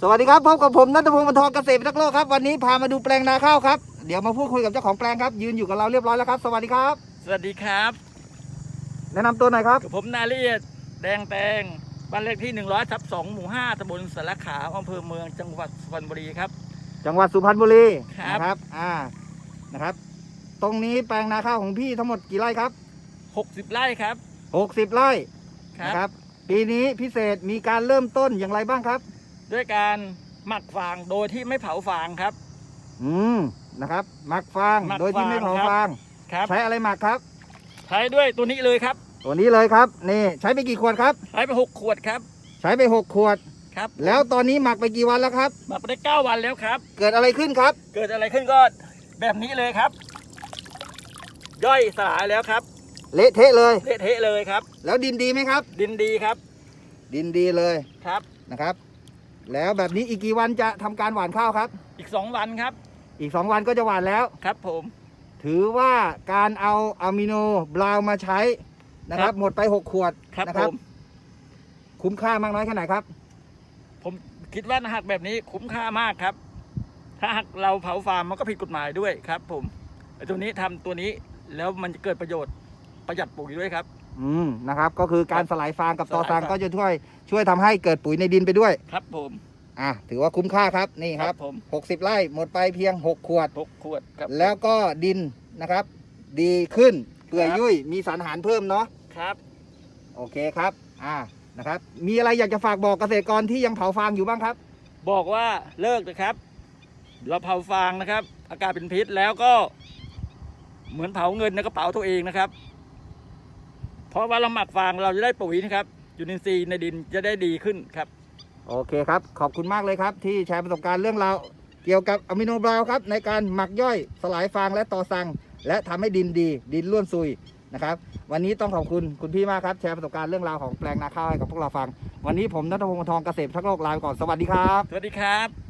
สดีครับพบกับผมนัทพงศ์บรรทองเกษตรทักษ์โลกครับวันนี้พามาดูแปลงนาข้าวครับเดี๋ยวมาพูดคุยกับเจ้าของแปลงครับ ยืนอยู่กับเราเรียบร้อยแล้วครับ สวัสดีครับ สวัสดีครับแนะนำตัวหน่อยครับกับผมนาเรียดแดงแตงบ้านเลขที่ 100ทับ2หมู่ 5ตำบลสารขาวอำเภอเมืองจังหวัดสุพรรณบุรีครับ จังหวัดสุพรรณบุรีครับ นะครับอ่านะครับ ตรงนี้แปลงนาข้าวของพี่ทั้งหมดกี่ไร่ครับ60 ไร่ครับ 60 ไร่ครันะครับ ปีนี้พิเศษมีการเริ่มต้นอย่างไรบ้างครับ ด้วยการหมักฟางโดยที่ไม่เผาฟางครับ อืมนะครับหมักฟางหมักโดยที่ไม่เผาฟางครับฟาง ครับ ใช้อะไรหมักครับ ใช้ด้วยตัวนี้เลยครับ ตัวนี้เลยครับ นี่ใช้ไปกี่ขวดครับ ใช้ไป6ขวดครับ ใช้ไปหกขวดครับแล้วตอนนี้หมักไปกี่วันแล้วครับหมักไปได้9วันแล้วครับ เกิดอะไรขึ้นครับ เกิดอะไรขึ้นก็แบบนี้เลยครับ ย่อยสลายแล้วครับ เละเทะเลยเละเทะเลยครับ แล้วดินดีไหมครับ ดินดีครับ ดินดีเลยครับนะครับ แล้วแบบนี้อีกกี่วันจะทำการหว่านข้าวครับ อีก 2 วันครับ อีก 2 วันก็จะหว่านแล้ว ครับผม ถือว่าการเอาอะมิโนบราวน์มาใช้นะครับหมดไป 6 ขวดครับนะผมคุ้มค่ามากน้อยแค่ไหนครับ ผมคิดว่าหักแบบนี้คุ้มค่ามากครับ ถ้าหักเราเผาฟาร์มมันก็ผิดกฎหมายด้วยครับผมไอ้ตัวนี้ทำตัวนี้แล้วมันจะเกิดประโยชน์ประหยัดปุ๋ยด้วยครับ อืมนะครับ ก็คือการสลายฟางกับตอสลายซางฟางก็จะช่วย ช่วยทำให้เกิดปุ๋ยในดินไปด้วย ครับผมอะถือว่าคุ้มค่าครับนี่ครับ ผม60 ไร่หมดไปเพียง 6 ขวด หกขวดครับ แล้วก็ดินนะครับ ดีขึ้นเปื่อยครับ ยุ่ยมีสารอาหารเพิ่มเนาะครับ โอเคครับอ่านะครับ มีอะไรอยากจะฝากบอกเกษตรกรที่ยังเผาฟางอยู่บ้างครับ บอกว่าเลิกนะครับ เราเผาฟางนะครับ อากาศเป็นพิษแล้วก็ เหมือนเผาเงินในกระเป๋าตัวเองนะครับ เพราะว่าเราหมักฟางเราจะได้ปุ๋ยนะครับ ยูนินทรีย์ในดินจะได้ดีขึ้นครับ โอเคครับ ขอบคุณมากเลยครับ ที่แชร์ประสบการณ์เรื่องราวเกี่ยวกับอะมิโนบราวน์ครับ ในการหมักย่อยสลายฟางและต่อสัง และทำให้ดินดี ดินร่วนซุยนะครับ วันนี้ต้องขอบคุณคุณพี่มากครับ แชร์ประสบการณ์เรื่องราวของแปลงนาข้าวให้กับพวกเราฟัง วันนี้ผมนัทพงศ์วงศ์ทองเกษตรทักษ์โลกลาไปก่อนสวัสดีครับ สวัสดีครับ